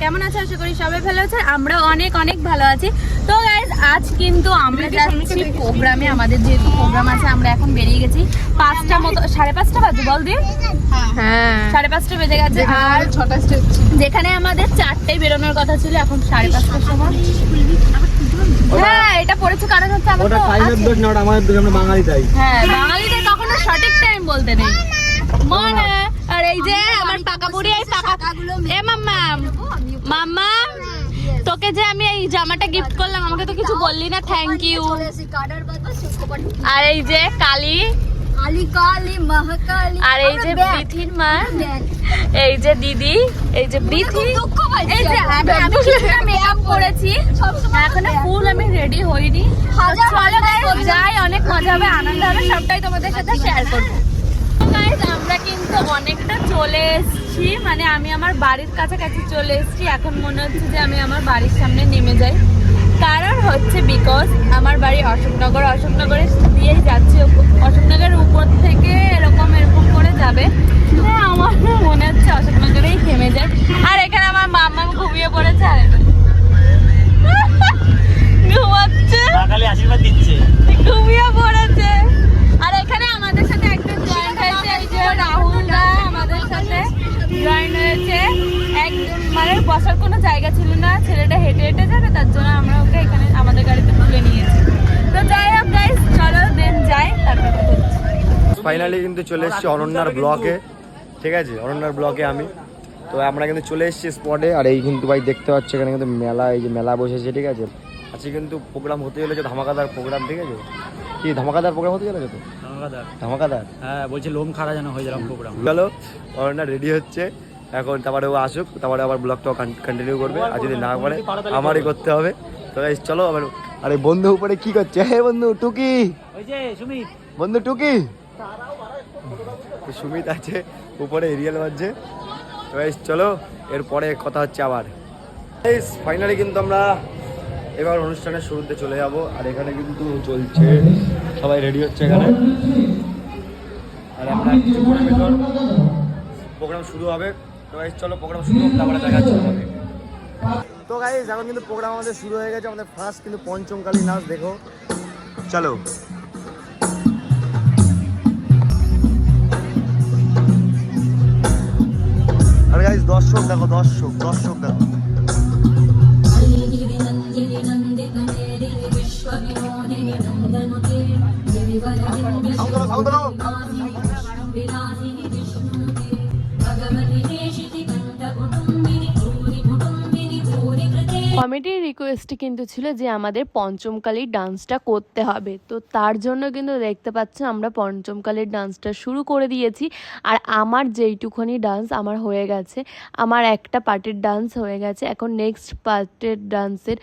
কেমন আছো আশা করি সবাই ভালো আছে আমরা অনেক অনেক ভালো আছি। তো গাইজ আজ কিন্তু আমরা যাচ্ছি প্রোগ্রামে আমাদের যেহেতু প্রোগ্রাম আছে আমরা এখন বেরিয়ে গেছি। পাঁচটা মতো সাড়ে পাঁচটা বাজে বল দিন হ্যাঁ। সাড়ে পাঁচটা বেজে গেছে আর ছটা যেখানে আমাদের চারটায় বেরোনোর কথা ছিল এখন সাড়ে পাঁচটার সময়। হ্যাঁ এটা পড়েছে কারণ হচ্ছে আমরা ওটা টাইমের দোষ না ওটা আমাদের দোষ আমরা বাঙালি তাই। হ্যাঁ বাঙালিদের কখনো সঠিক টাইম বলতে নেই। মনে। আর এই যে আমার পাকা বুড়ি এই পাকা এ মাম্মা মাম্মা তোকে যে আমি এই জামাটা গিফট করলাম আমাকে তো কিছু বললি না থ্যাংক ইউ আর এই যে কালি। আর এই যে বৃথির মা এই যে দিদি এই যে বৃথি। এই যে আমি আমি কিছুটা মেকআপ করেছি। এখনও ফুল আমি রেডি হইনি। চলো যাই অনেক মজা হবে আনন্দ হবে সবটাই তোমাদের সাথে শেয়ার করব। গাইজ আমরা কিন্তু অনেকটা চলে এসেছি। মানে আমি আমার বাড়ির কাছাকাছি চলে এসেছি। এখন মনে হচ্ছে যে আমি আমার বাড়ির সামনে নেমে যাই। কারণ হচ্ছে বিকজ আমার বাড়ি অশোকনগর। অশোকনগরে দিয়েই যাচ্ছি। অশোকনগরের উপর থেকে এরকম এরকম করে যাবে। হ্যাঁ আমার মনে হচ্ছে অশোকনগরেই থেমে যায়। আর এখানে আমার মামা ঘুমিয়ে পড়েছে। আর। ঘুমাচ্ছে। ঘুমিয়ে পড়েছে। আর এখানে আমাদের সাথে একটা জয়েন্ট হয়েছে এই যে রাহুল দা আমাদের সাথে জয়েন হয়েছে মানে বসার কোনো জায়গা ছিল না ছেলেটা হেঁটে হেঁটে যাবে তার জন্য আমরা ওকে এখানে আমাদের গাড়িতে তুলে নিয়েছি। তো যাই হোক গাইস চলো দেন যাই তারপর ফাইনালি কিন্তু চলে এসেছি অনন্যার ব্লকে ঠিক আছে? অনন্যার ব্লকে আমি। তো আমরা কিন্তু চলে এসেছি স্পটে আর এই কিন্তু ভাই দেখতে পাচ্ছি এখানে কিন্তু মেলা এই যে মেলা বসেছে ঠিক আছে? আজকে কিন্তু প্রোগ্রাম হতে চলেছে ধামাকাদার প্রোগ্রাম ঠিক আছে? কি ধামাকাদার প্রোগ্রাম হতে চলেছে তো? ধামাকাদার। ধামাকাদার? হ্যাঁ বলছে লোম খাড়া যেন হয়ে যেরকম প্রোগ্রাম গেল অরণ্যা রেডি হচ্ছে। এখন তারপরে ও আসুক তারপরে আবার ব্লগটাও কন্টিনিউ করবে। আর যদি না পারে আমারই করতে হবে। তো guys, চলো আবার আরে বন্ধু উপরে কি করছে? হে বন্ধু টুকি। ওই যে সুমিত। বন্ধু টুকি। সুমিত আছে উপরে এরিয়াল বাজছে। তো guys, চলো এরপরে কথা হচ্ছে আবার। গাইস ফাইনালি কিন্তু আমরা এবার অনুষ্ঠানের শুরুতে চলে যাব। আর এখানে কিন্তু চলছে সবাই রেডি হচ্ছে এখানে। আর আমরা কিছুক্ষণের ভেতর প্রোগ্রাম শুরু হবে। তো গাইস চলো প্রোগ্রাম শুরু হোক তারপরে দেখাচ্ছি তোমাদের। তো এখন কিন্তু প্রোগ্রাম আমাদের শুরু হয়ে গেছে, আমাদের ফার্স্ট কিন্তু পঞ্চমকালী নাচ, দেখো। চলো। আর গাইজ দর্শক দেখো, দর্শক দর্শক দেখো। কমিটির রিকোয়েস্ট কিন্তু ছিল যে আমাদের পঞ্চমকালীর ডান্সটা করতে হবে। তো তার জন্য কিন্তু দেখতে পাচ্ছেন আমরা পঞ্চমকালীর ডান্সটা শুরু করে দিয়েছি। আর আমার যেইটুখানি ডান্স আমার হয়ে গেছে, আমার একটা পার্টের ডান্স হয়ে গেছে। এখন নেক্সট পার্টের ডান্সের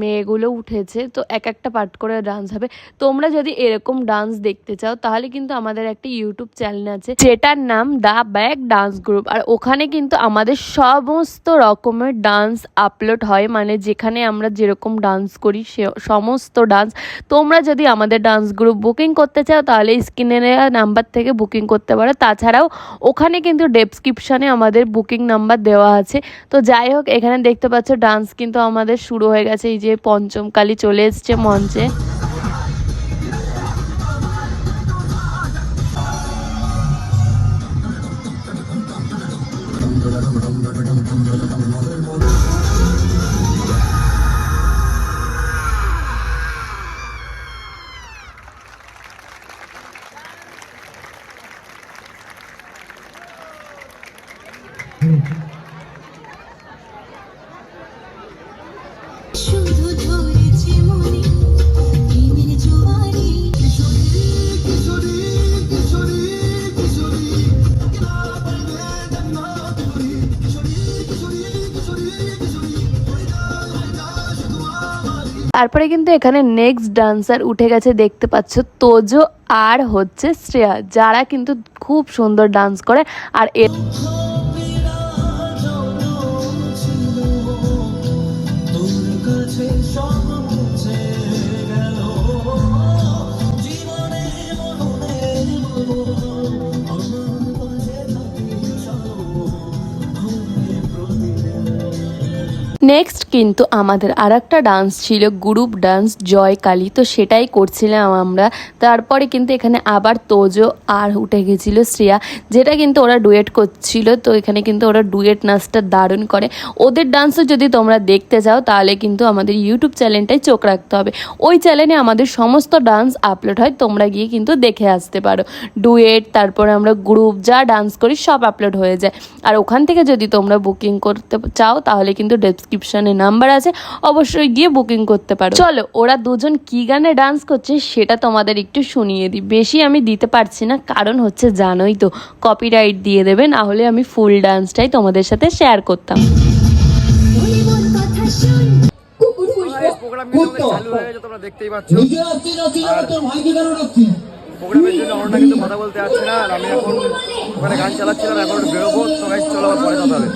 মেয়েগুলো উঠেছে। তো এক একটা পার্ট করে ডান্স হবে। তোমরা যদি এরকম ডান্স দেখতে চাও, তাহলে কিন্তু আমাদের একটা ইউটিউব চ্যানেল আছে, যেটার নাম দ্য ব্যাক ডান্স গ্রুপ আর ওখানে কিন্তু আমাদের সমস্ত রকমের ডান্স আপলোড হয়। মানে যেখানে আমরা যেরকম ডান্স করি, সে সমস্ত ডান্স তোমরা যদি আমাদের ডান্স গ্রুপ বুকিং করতে চাও, তাহলে স্ক্রিনে নাম্বার থেকে বুকিং করতে পারো। তাছাড়াও ওখানে কিন্তু ডেসক্রিপশানে আমাদের বুকিং নাম্বার দেওয়া আছে। তো যাই হোক, এখানে দেখতে পাচ্ছ ডান্স কিন্তু আমাদের শুরু হয়ে গেছে। এই যে পঞ্চমকালী চলে এসছে মঞ্চে। শুধু তারপরে কিন্তু এখানে নেক্সট ডান্সার উঠে গেছে, দেখতে পাচ্ছ তোজো আর হচ্ছে শ্রেয়া, যারা কিন্তু খুব সুন্দর ডান্স করে, আর এ নেক্সট কিন্তু আমাদের আর একটা ডান্স ছিল গ্রুপ ডান্স জয় কালী। তো সেটাই করছিলাম আমরা। তারপরে কিন্তু এখানে আবার তোজো আর উঠে গেছিল শ্রেয়া, যেটা কিন্তু ওরা ডুয়েট করছিল। তো এখানে কিন্তু ওরা ডুয়েট নাচটা দারুণ করে। ওদের ডান্সও যদি তোমরা দেখতে চাও, তাহলে কিন্তু আমাদের ইউটিউব চ্যানেলটাই চোখ রাখতে হবে। ওই চ্যানেলে আমাদের সমস্ত ডান্স আপলোড হয়, তোমরা গিয়ে কিন্তু দেখে আসতে পারো। ডুয়েট তারপরে আমরা গ্রুপ যা ডান্স করি, সব আপলোড হয়ে যায়। আর ওখান থেকে যদি তোমরা বুকিং করতে চাও, তাহলে কিন্তু ডেসক্রিপশনে নাম্বার আছে অবশ্যই গিয়ে বুকিং করতে পারো। চলো ওরা দুজন কি গানে ডান্স করছে সেটা তোমাদের একটু শুনিয়ে দিই। বেশি আমি দিতে পারছি না কারণ হচ্ছে জানোই তো কপিরাইট দিয়ে দেবে না হলে আমি ফুল ডান্সটাই তোমাদের সাথে শেয়ার করতাম। কথা হয়ে প্রোগ্রামের জন্য কিন্তু বলতে আসছে না আর আমি এখন ওখানে গান চালাচ্ছিলাম এখন বেরোবো তো গাইজ চলো আবার পরে কথা হবে।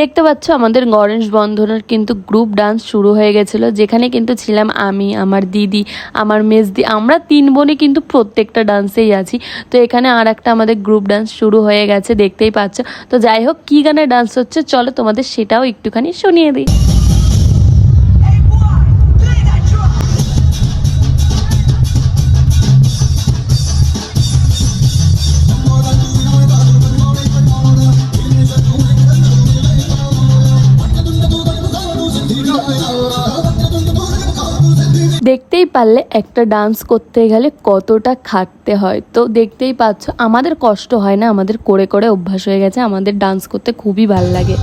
দেখতে পাচ্ছ, আমাদের গণেশ বন্ধনের কিন্তু গ্রুপ ডান্স শুরু হয়ে গেছিল, যেখানে কিন্তু ছিলাম আমি, আমার দিদি, আমার মেজদি, আমরা তিন বোনে কিন্তু প্রত্যেকটা ডান্সেই আছি। তো এখানে আর একটা আমাদের গ্রুপ ডান্স শুরু হয়ে গেছে, দেখতেই পাচ্ছ। তো যাই হোক, কী গানে ডান্স হচ্ছে, চলো তোমাদের সেটাও একটুখানি শুনিয়ে দিই। দেখতেই পারলে একটা ডান্স করতে গেলে কতটা খাটতে হয়। তো দেখতেই পাচ্ছ, আমাদের কষ্ট হয় না, আমাদের করে করে অভ্যাস হয়ে গেছে, আমাদের ডান্স করতে খুবই ভালো লাগে।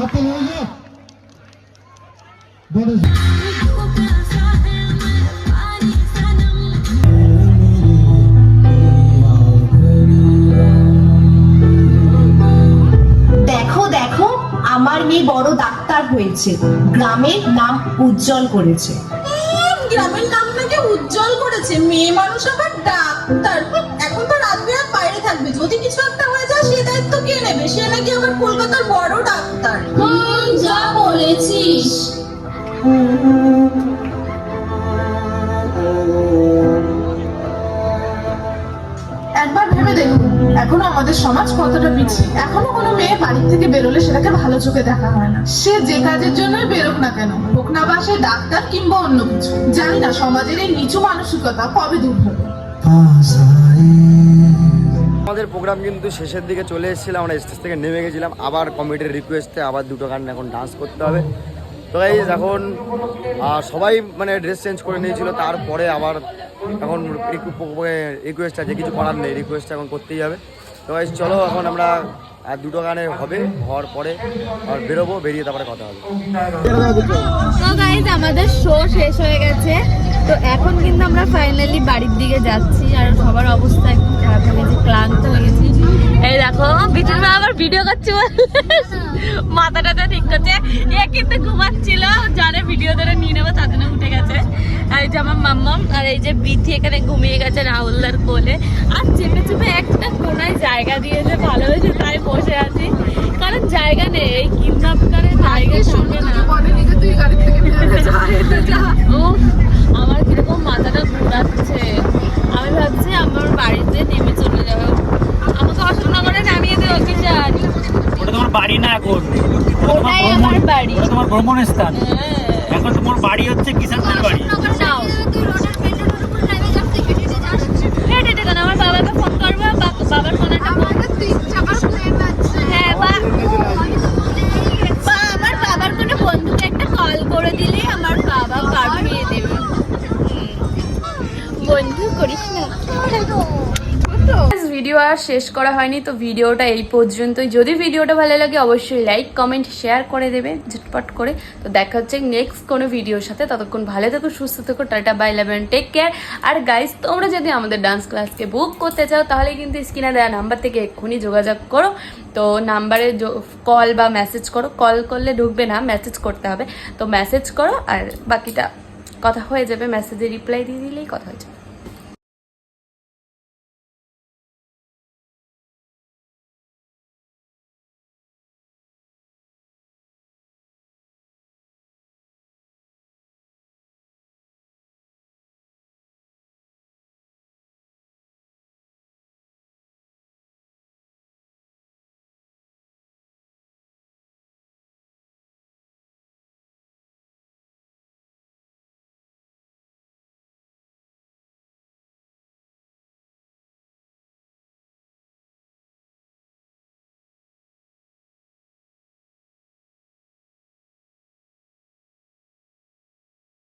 হাতে বড় ডাক্তার হয়েছে। গ্রামের নাম উজ্জ্বল করেছে। গ্রামের নামটাকে উজ্জ্বল করেছে। মেয়ে মানুষ আবার ডাক্তার। এখন তো রাত বিরাত বাইরে থাকবে। যদি কিছু একটা হয়ে যায় সে দায়িত্ব কে নেবে? সে নাকি আবার কলকাতার বড় ডাক্তার। যা বলেছিস। একবার আমাদের সমাজ কতটা পিছিয়ে? এখনও কোনো মেয়ে বাড়ি থেকে বেরোলে সেটাকে ভালো চোখে দেখা হয় না। সে যে কাজের জন্যই বেরোক না কেন? হোক না বা সে ডাক্তার কিংবা অন্য কিছু। জানি না, সমাজের এই নিচু মানসিকতা কবে দূর হবে? আমাদের প্রোগ্রাম কিন্তু শেষের দিকে চলে এসেছিলাম আমরা স্টেজ থেকে নেমে গেছিলাম, আবার কমিটির রিকোয়েস্টে আবার দুটো গান এখন ডান্স করতে হবে। তো এই এখন সবাই মানে ড্রেস চেঞ্জ করে নিয়েছিল, তারপরে আবার এখন রিকোয়েস্ট আছে, কিছু করার নেই রিকোয়েস্ট এখন করতেই হবে। তো চলো, এখন আমরা দুটো গানে হবে, হওয়ার পরে আর বেরোবো, বেরিয়ে তারপরে কথা হবে। আমাদের শো শেষ হয়ে গেছে। তো এখন কিন্তু আমরা ফাইনালি বাড়ির দিকে যাচ্ছি, আর সবার অবস্থা একটু খারাপ হয়ে গেছে, ক্লান্ত হয়ে গেছি। এই দেখো, বিটুল মা আবার ভিডিও করছে বলে। মাথাটাতে ঠিক করছে। এ কিন্তু ঘুমাচ্ছিল, জানে ভিডিও ধরে নিয়ে নেব, তার জন্য উঠে গেছে। এই যে আমার মাম্মাম আর এই যে বিথি এখানে ঘুমিয়ে গেছে রাহুলদার কোলে। আর চেপে চেপে একটা কোনায় জায়গা দিয়েছে ভালো হয়েছে তাই বসে আছি। কারণ জায়গা নেই এই কিডন্যাপ করে জায়গা সঙ্গে না। উফ, আমার কীরকম মাথাটা ঘুরাচ্ছে। আমি ভাবছি আমার বাড়িতে নেমে চলে যাব। আমাকে অশোকনগরে নামিয়ে দেবো কি ওটা তোমার বাড়ি না এখন? ওটাই আমার বাড়ি। তোমার ভ্রমণ স্থান হ্যাঁ। বাড়ি হচ্ছে কিষানদের বাড়ি। আমার বাবাকে ফোন করব বাবার ফোন একটা ফোন আমাকে তুই চাকার প্লেন আছে হ্যাঁ বা বা আমার বাবার কোনো বন্ধুকে একটা কল করে দিলে আমার বাবা পাঠিয়ে দেবে হুম। বন্ধু করিস না ভিডিও আর শেষ করা হয়নি, তো ভিডিওটা এই পর্যন্তই। যদি ভিডিওটা ভালো লাগে, অবশ্যই লাইক কমেন্ট শেয়ার করে দেবে, ঝটপট করে। তো দেখা হচ্ছে নেক্সট কোনো ভিডিওর সাথে। ততক্ষণ ভালো থেকো, সুস্থ থেকো, টাটা বাই লেভেন টেক কেয়ার আর গাইজ তোমরা যদি আমাদের ডান্স ক্লাসকে বুক করতে চাও, তাহলে কিন্তু স্ক্রিনে দেওয়া নাম্বার থেকে এক্ষুনি যোগাযোগ করো। তো নাম্বারে কল বা মেসেজ করো। কল করলে ঢুকবে না মেসেজ করতে হবে। তো মেসেজ করো, আর বাকিটা কথা হয়ে যাবে। মেসেজে রিপ্লাই দিয়ে দিলেই কথা হয়ে যাবে।